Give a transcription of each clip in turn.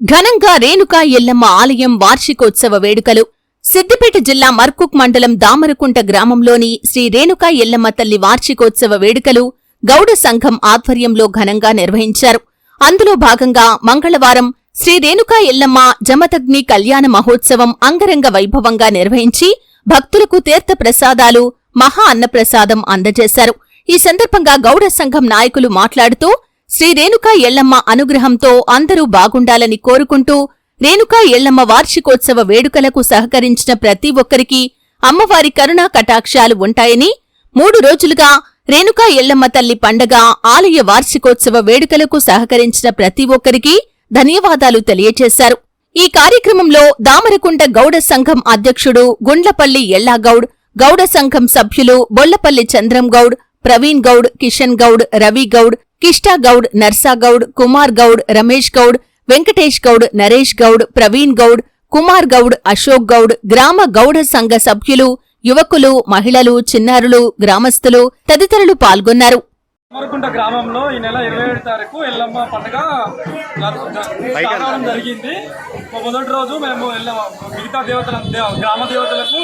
ఘనంగా రేణుకా ఎల్లమ్మ ఆలయం వార్షికోత్సవ వేడుకలు. సిద్దిపేట జిల్లా మర్కుక్ మండలం దామరకుంట గ్రామంలోని శ్రీ రేణుకా ఎల్లమ్మ తల్లి వార్షికోత్సవ వేడుకలు గౌడ సంఘం ఆధ్వర్యంలో ఘనంగా నిర్వహించారు. అందులో భాగంగా మంగళవారం శ్రీ రేణుకా ఎల్లమ్మ జమదగ్ని కళ్యాణ మహోత్సవం అంగరంగ వైభవంగా నిర్వహించి భక్తులకు తీర్థ ప్రసాదాలు మహా అన్నప్రసాదం అందజేశారు. ఈ సందర్భంగా గౌడ సంఘం నాయకులు మాట్లాడుతూ శ్రీ రేణుకా ఎల్లమ్మ అనుగ్రహంతో అందరూ బాగుండాలని కోరుకుంటూ రేణుకా ఎల్లమ్మ వార్షికోత్సవ వేడుకలకు సహకరించిన ప్రతి ఒక్కరికి అమ్మవారి కరుణా కటాక్షాలు ఉంటాయని మూడు రోజులుగా రేణుకా ఎల్లమ్మ తల్లి పండగ ఆలయ వార్షికోత్సవ వేడుకలకు సహకరించిన ప్రతి ఒక్కరికి ధన్యవాదాలు తెలియజేశారు. ఈ కార్యక్రమంలో దామరకుంట గౌడ సంఘం అధ్యక్షుడు గుండ్లపల్లి ఎల్లాగౌడ్ గౌడ సంఘం సభ్యులు బొల్లపల్లి చంద్రంగౌడ్ ప్రవీణ్ గౌడ్ కిషన్ గౌడ్ రవి గౌడ్ కిష్టా గౌడ్ నర్సా గౌడ్ కుమార్ గౌడ్ రమేష్ గౌడ్ వెంకటేష్ గౌడ్ నరేష్ గౌడ్ ప్రవీణ్ గౌడ్ కుమార్ గౌడ్ అశోక్ గౌడ్ గ్రామ గౌడ సంఘ సభ్యులు యువకులు మహిళలు చిన్నారులు గ్రామస్తులు తదితరులు పాల్గొన్నారు. అమరకుంట గ్రామంలో ఈ నెల ఇరవై ఏడు తారీఖు ఎల్లమ్మ పండుగ జరు- జరిగింది. మొదటి రోజు మేము ఎల్లమ్మ మిగతా దేవతల గ్రామ దేవతలకు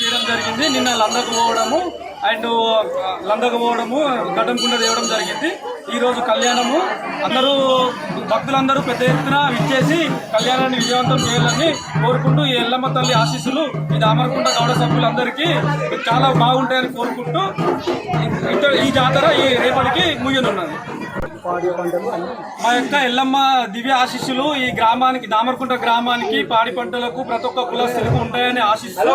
తీయడం చేయడం జరిగింది. నిన్న లందకు పోవడము అండ్ లందకు పోవడము గడ్డం కుండ తేవడం జరిగింది. ఈ రోజు కళ్యాణము. అందరూ భక్తులందరూ పెద్ద ఎత్తున విచ్చేసి కళ్యాణాన్ని విజయవంతం చేయాలని కోరుకుంటూ ఈ ఎల్లమ్మ తల్లి ఆశీస్సులు ఈ దామరకుంట గౌడ సభ్యులందరికీ చాలా బాగుంటాయని కోరుకుంటూ ఈ జాతర ఈ రేపటికి ముగియనున్నది మా యొక్క ఎల్లమ్మ దివ్య ఆశీస్సులు ఈ గ్రామానికి దామరకుంట గ్రామానికి పాడి పంటలకు ప్రతి ఒక్క కులస్తులకు ఉంటాయని ఆశిస్తూ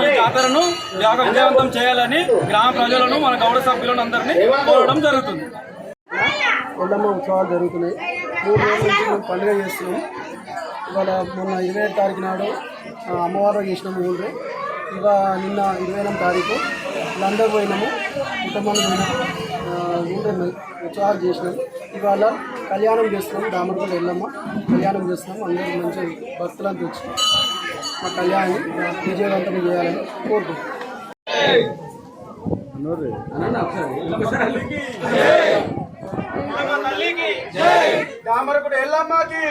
ఈ జాతరను బాగా విజయవంతం చేయాలని గ్రామ ప్రజలను మన గౌడ సభ్యులను అందరినీ కోరడం జరుగుతుంది. ఎల్లమ్మ ఉత్సవాలు జరుగుతున్నాయి. మూడు రోజుల నుంచి మేము పండుగ చేస్తున్నాం. ఇవాళ మొన్న ఇరవై ఏడు తారీఖు నాడు అమ్మవారు చేసినాము ఊళ్ళో. ఇక నిన్న ఇరవై ఎనిమిది తారీఖు. లండన్ పోయినాము. ఇంతమంది పోయినాము ఊళ్ళో ఉత్సవాలు చేసినాం. ఇవాళ కళ్యాణం చేస్తున్నాం. దామరపల్లి ఎల్లమ్మ కళ్యాణం చేస్తున్నాం. అందరూ మంచి భక్తులను తెచ్చి మా కళ్యాణాన్ని విజయవంతం చేయాలని కోరుకుంటున్నాం. దామరకుంట ఎల్లమ్మకి.